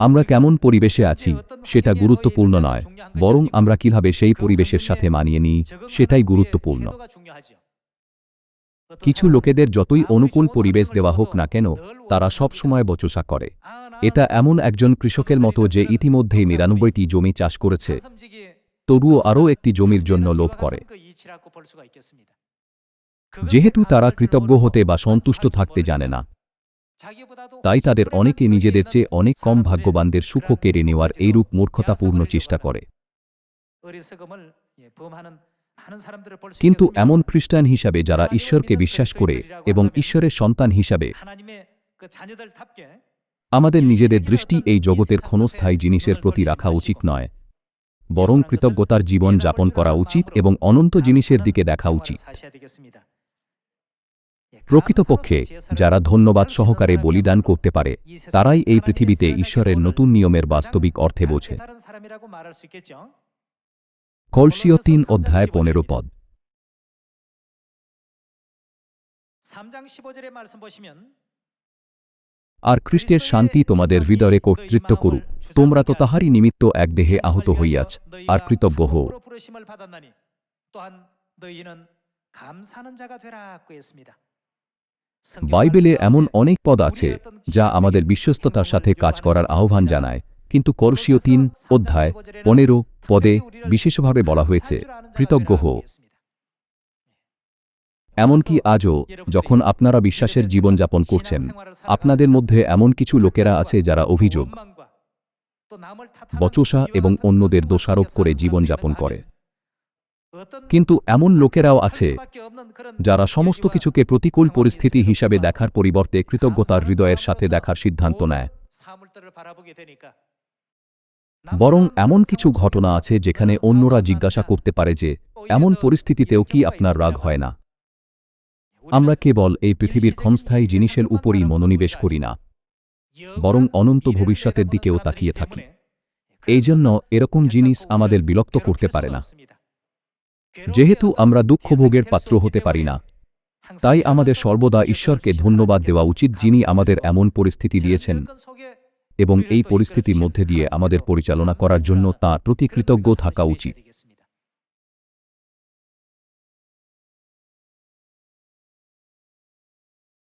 আমরা কেমন পরিবেশে আছি, সেটা গুরুত্বপূর্ণ নয়, বরং আমরা কীভাবে সেই পরিবেশের সাথে মানিয়ে নিই, সেটাই গুরুত্বপূর্ণ। কিছু লোকেদের যতই অনুকূল পরিবেশ দেওয়া হোক না কেন, তারা সব সময় বচসা করে। এটা এমন একজন কৃষকের মতো যে ইতিমধ্যেই নিরানব্বইটি জমি চাষ করেছে, তবুও আরও একটি জমির জন্য লোভ করে। যেহেতু তারা কৃতজ্ঞ হতে বা সন্তুষ্ট থাকতে জানে না তাই তাদের অনেকে নিজেদের চেয়ে অনেক কম ভাগ্যবানদের সুখ কেড়ে নেওয়ার এইরূপ মূর্খতাপূর্ণ চেষ্টা করে। কিন্তু এমন খ্রিস্টান হিসাবে যারা ঈশ্বরকে বিশ্বাস করে এবং ঈশ্বরের সন্তান হিসাবে আমাদের নিজেদের দৃষ্টি এই জগতের ক্ষণস্থায়ী জিনিসের প্রতি রাখা উচিত নয়। বরং কৃতজ্ঞতার জীবন যাপন করা উচিত এবং অনন্ত জিনিসের দিকে দেখা উচিত। প্রকৃতপক্ষে, যারা ধন্যবাদ সহকারে বলিদান করতে পারে, তারাই এই পৃথিবীতে ঈশ্বরের নতুন নিয়মের বাস্তবিক অর্থে বোঝে। কলসীয় তিন অধ্যায় পনেরো পদ। আর খ্রিস্টের শান্তি তোমাদের হৃদয়ে কর্তৃত্ব করুক, তোমরা তো তাহারই নিমিত্ত এক দেহে আহত হইয়াছ, আর কৃতজ্ঞ হো বাইবেলে এমন অনেক পদ আছে যা আমাদের বিশ্বস্ততার সাথে কাজ করার আহ্বান জানায়। কিন্তু করসীয় তিন অধ্যায় পনেরো পদে বিশেষভাবে বলা হয়েছে, কৃতজ্ঞ হো এমনকি আজও যখন আপনারা বিশ্বাসের জীবনযাপন করছেন, আপনাদের মধ্যে এমন কিছু লোকেরা আছে যারা অভিযোগ, বচসা এবং অন্যদের দোষারোপ করে জীবনযাপন করে। কিন্তু এমন লোকেরাও আছে যারা সমস্ত কিছুকে প্রতিকূল পরিস্থিতি হিসাবে দেখার পরিবর্তে কৃতজ্ঞতার হৃদয়ের সাথে দেখার সিদ্ধান্ত নেয়। বরং এমন কিছু ঘটনা আছে যেখানে অন্যরা জিজ্ঞাসা করতে পারে যে এমন পরিস্থিতিতেও কি আপনার রাগ হয় না? আমরা কেবল এই পৃথিবীর ক্ষমস্থায়ী জিনিসের উপরই মনোনিবেশ করি না। বরং অনন্ত ভবিষ্যতের দিকেও তাকিয়ে থাকি। এই জন্য এরকম জিনিস আমাদের বিলক্ত করতে পারে না। যেহেতু আমরা দুঃখভোগের পাত্র হতে পারি না, তাই আমাদের সর্বদা ঈশ্বরকে ধন্যবাদ দেওয়া উচিত যিনি আমাদের এমন পরিস্থিতি দিয়েছেন এবং এই পরিস্থিতির মধ্যে দিয়ে আমাদের পরিচালনা করার জন্য তাঁর প্রতি কৃতজ্ঞ থাকা উচিত।